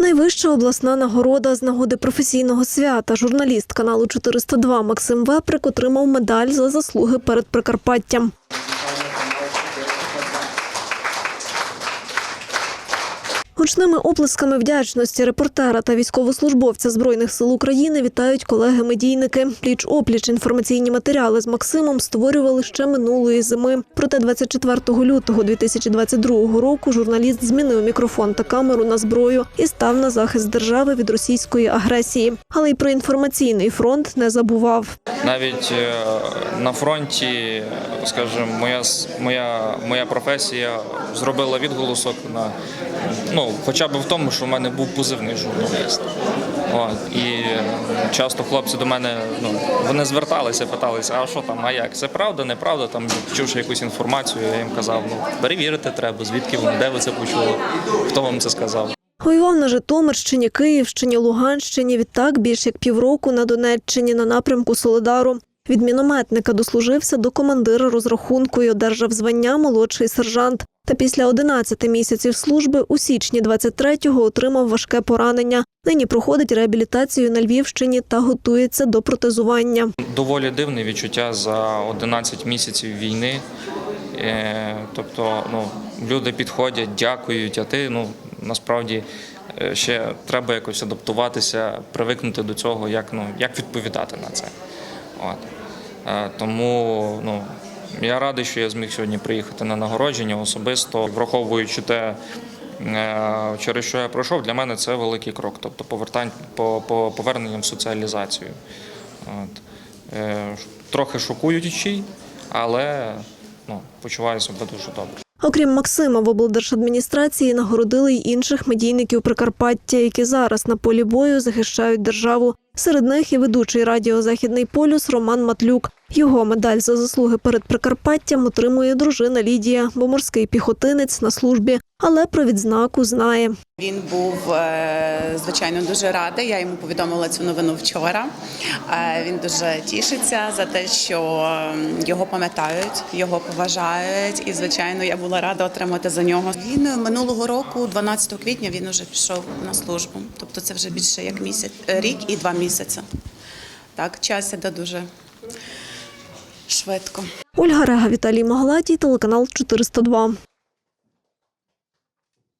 Найвища обласна нагорода з нагоди професійного свята. Журналіст каналу 402 Максим Веприк отримав медаль за заслуги перед Прикарпаттям. Гучними оплесками вдячності репортера та військовослужбовця Збройних сил України вітають колеги-медійники. Пліч опліч інформаційні матеріали з Максимом створювали ще минулої зими. Проте 24 лютого 2022 року журналіст змінив мікрофон та камеру на зброю і став на захист держави від російської агресії. Але й про інформаційний фронт не забував. Навіть е, на фронті, скажімо, моя моя моя професія зробила відголосок на ну, хоча б в тому, що в мене був позивний журналіст. От, і е, часто хлопці до мене ну, вони зверталися, питалися, а що там, а як? Це правда, неправда? Там чувши якусь інформацію, я їм казав, ну перевірити треба, звідки вони, де ви це почули, хто вам це сказав. Воював на Житомирщині, Київщині, Луганщині. Відтак більш як півроку на Донеччині на напрямку Солидару. Від мінометника дослужився до командира розрахунку і одержав звання молодший сержант. Та після 11 місяців служби у січні 23-го отримав важке поранення. Нині проходить реабілітацію на Львівщині та готується до протезування. Доволі дивне відчуття за 11 місяців війни. Е, Тобто, ну, люди підходять, дякують, а ти ну, насправді е, ще треба якось адаптуватися, привикнути до цього, як, ну, як відповідати на це. От. Е, Тому ну, я радий, що я зміг сьогодні приїхати на нагородження особисто, враховуючи те, е, через що я пройшов, для мене це великий крок, тобто повертань, по, по поверненням в соціалізацію. От. Е, Трохи шокуючий, але ну, почуваю себе дуже добре. Окрім Максима, в облдержадміністрації нагородили й інших медійників Прикарпаття, які зараз на полі бою захищають державу. Серед них і ведучий радіо Західний полюс Роман Матлюк. Його медаль за заслуги перед Прикарпаттям отримує дружина Лідія, бо морський піхотинець на службі, але про відзнаку знає. Він був е, звичайно дуже радий. Я йому повідомила цю новину вчора. Е, Він дуже тішиться за те, що його пам'ятають, його поважають, і звичайно, я була рада отримати за нього. Він минулого року, 12 квітня, він уже пішов на службу. Тобто це вже більше як місяць, рік і два місяці. Так, час іде дуже швидко. Ольга Рега, Віталій Маглатій, телеканал 402.